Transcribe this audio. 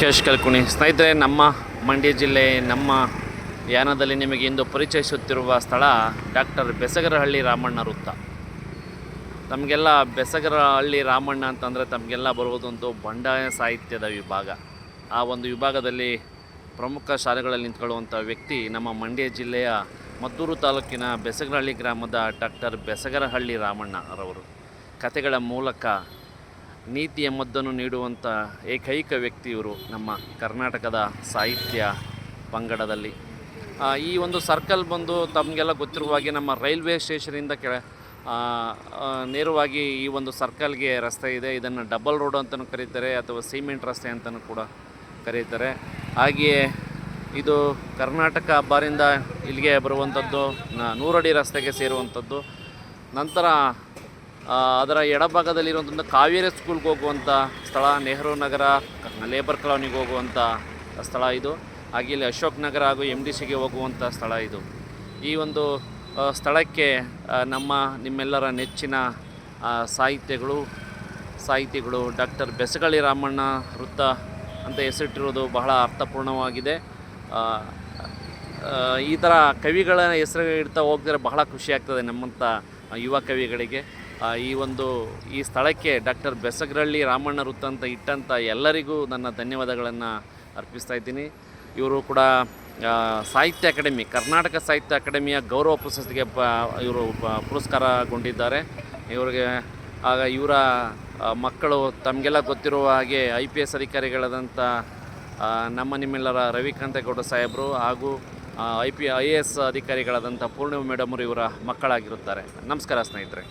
ಕೇಶ್ ಕಲ್ಕುಣಿ. ಸ್ನೇಹಿತರೆ, ನಮ್ಮ ಮಂಡ್ಯ ಜಿಲ್ಲೆ, ನಮ್ಮ ಯಾನದಲ್ಲಿ ನಿಮಗೆ ಇಂದು ಪರಿಚಯಿಸುತ್ತಿರುವ ಸ್ಥಳ ಡಾಕ್ಟರ್ ಬೆಸಗರಹಳ್ಳಿ ರಾಮಣ್ಣ ವೃತ್ತ. ತಮಗೆಲ್ಲ ಬೆಸಗರಹಳ್ಳಿ ರಾಮಣ್ಣ ಅಂತಂದರೆ ತಮಗೆಲ್ಲ ಬರುವುದೊಂದು ಬಂಡಾಯ ಸಾಹಿತ್ಯದ ವಿಭಾಗ. ಆ ಒಂದು ವಿಭಾಗದಲ್ಲಿ ಪ್ರಮುಖ ಶಾಲೆಗಳಲ್ಲಿ ನಿಂತ್ಕೊಳ್ಳುವಂಥ ವ್ಯಕ್ತಿ ನಮ್ಮ ಮಂಡ್ಯ ಜಿಲ್ಲೆಯ ಮದ್ದೂರು ತಾಲೂಕಿನ ಬೆಸಗರಹಳ್ಳಿ ಗ್ರಾಮದ ಡಾಕ್ಟರ್ ಬೆಸಗರಹಳ್ಳಿ ರಾಮಣ್ಣ ರವರು. ಕತೆಗಳ ಮೂಲಕ ನೀತಿಯ ಮದ್ದನ್ನು ನೀಡುವಂಥ ಏಕೈಕ ವ್ಯಕ್ತಿ ಇವರು ನಮ್ಮ ಕರ್ನಾಟಕದ ಸಾಹಿತ್ಯ ಪಂಗಡದಲ್ಲಿ. ಈ ಒಂದು ಸರ್ಕಲ್ ಬಂದು ತಮಗೆಲ್ಲ ಗೊತ್ತಿರುವ ಹಾಗೆ ನಮ್ಮ ರೈಲ್ವೆ ಸ್ಟೇಷನಿಂದ ಕೆಳ ನೇರವಾಗಿ ಈ ಒಂದು ಸರ್ಕಲ್ಗೆ ರಸ್ತೆ ಇದೆ. ಇದನ್ನು ಡಬಲ್ ರೋಡ್ ಅಂತಲೂ ಕರೀತಾರೆ, ಅಥವಾ ಸಿಮೆಂಟ್ ರಸ್ತೆ ಅಂತಲೂ ಕೂಡ ಕರೀತಾರೆ. ಹಾಗೆಯೇ ಇದು ಕರ್ನಾಟಕ ಬಾರಿಂದ ಇಲ್ಲಿಗೆ ಬರುವಂಥದ್ದು ನೂರಡಿ ರಸ್ತೆಗೆ ಸೇರುವಂಥದ್ದು. ನಂತರ ಅದರ ಎಡಭಾಗದಲ್ಲಿರುವಂಥ ಕಾವೇರಿ ಸ್ಕೂಲ್ಗೆ ಹೋಗುವಂಥ ಸ್ಥಳ, ನೆಹರು ನಗರ ಲೇಬರ್ ಕಾಲೋನಿಗೆ ಹೋಗುವಂಥ ಸ್ಥಳ ಇದು. ಹಾಗೆ ಇಲ್ಲಿ ಅಶೋಕ್ ನಗರ ಹಾಗೂ ಎಂ ಡಿ ಸಿಗೆ ಹೋಗುವಂಥ ಸ್ಥಳ ಇದು. ಈ ಒಂದು ಸ್ಥಳಕ್ಕೆ ನಮ್ಮ ನಿಮ್ಮೆಲ್ಲರ ನೆಚ್ಚಿನ ಸಾಹಿತ್ಯಗಳು, ಸಾಹಿತಿಗಳು ಡಾಕ್ಟರ್ ಬೆಸಗಳಿ ರಾಮಣ್ಣ ವೃತ್ತ ಅಂತ ಹೆಸರಿಟ್ಟಿರೋದು ಬಹಳ ಅರ್ಥಪೂರ್ಣವಾಗಿದೆ. ಈ ಥರ ಕವಿಗಳ ಹೆಸರು ಇಡ್ತಾ ಹೋಗ್ತಾರೆ ಬಹಳ ಖುಷಿ ಆಗ್ತದೆ ನಮ್ಮಂಥ ಯುವ ಕವಿಗಳಿಗೆ. ಈ ಒಂದು ಈ ಸ್ಥಳಕ್ಕೆ ಡಾಕ್ಟರ್ ಬೆಸಗರಳ್ಳಿ ರಾಮಣ್ಣ ವೃತ್ತ ಅಂತ ಇಟ್ಟಂಥ ಎಲ್ಲರಿಗೂ ನನ್ನ ಧನ್ಯವಾದಗಳನ್ನು ಅರ್ಪಿಸ್ತಾ ಇದ್ದೀನಿ. ಇವರು ಕೂಡ ಸಾಹಿತ್ಯ ಅಕಾಡೆಮಿ, ಕರ್ನಾಟಕ ಸಾಹಿತ್ಯ ಅಕಾಡೆಮಿಯ ಗೌರವ ಪ್ರಶಸ್ತಿಗೆ ಪ ಇವರು ಪುರಸ್ಕಾರಗೊಂಡಿದ್ದಾರೆ. ಇವರಿಗೆ, ಆಗ ಇವರ ಮಕ್ಕಳು ತಮಗೆಲ್ಲ ಗೊತ್ತಿರುವ ಹಾಗೆ ಐ ಪಿ ಎಸ್ ಅಧಿಕಾರಿಗಳಾದಂಥ ನಮ್ಮ ನಿಮ್ಮೆಲ್ಲರ ರವಿಕಾಂತೇಗೌಡ ಸಾಹೇಬರು ಹಾಗೂ I P I A S ಅಧಿಕಾರಿಗಳಾದಂಥ Purnima ಮೇಡಮರು ಇವರ ಮಕ್ಕಳಾಗಿರುತ್ತಾರೆ. ನಮಸ್ಕಾರ ಸ್ನೇಹಿತರೆ.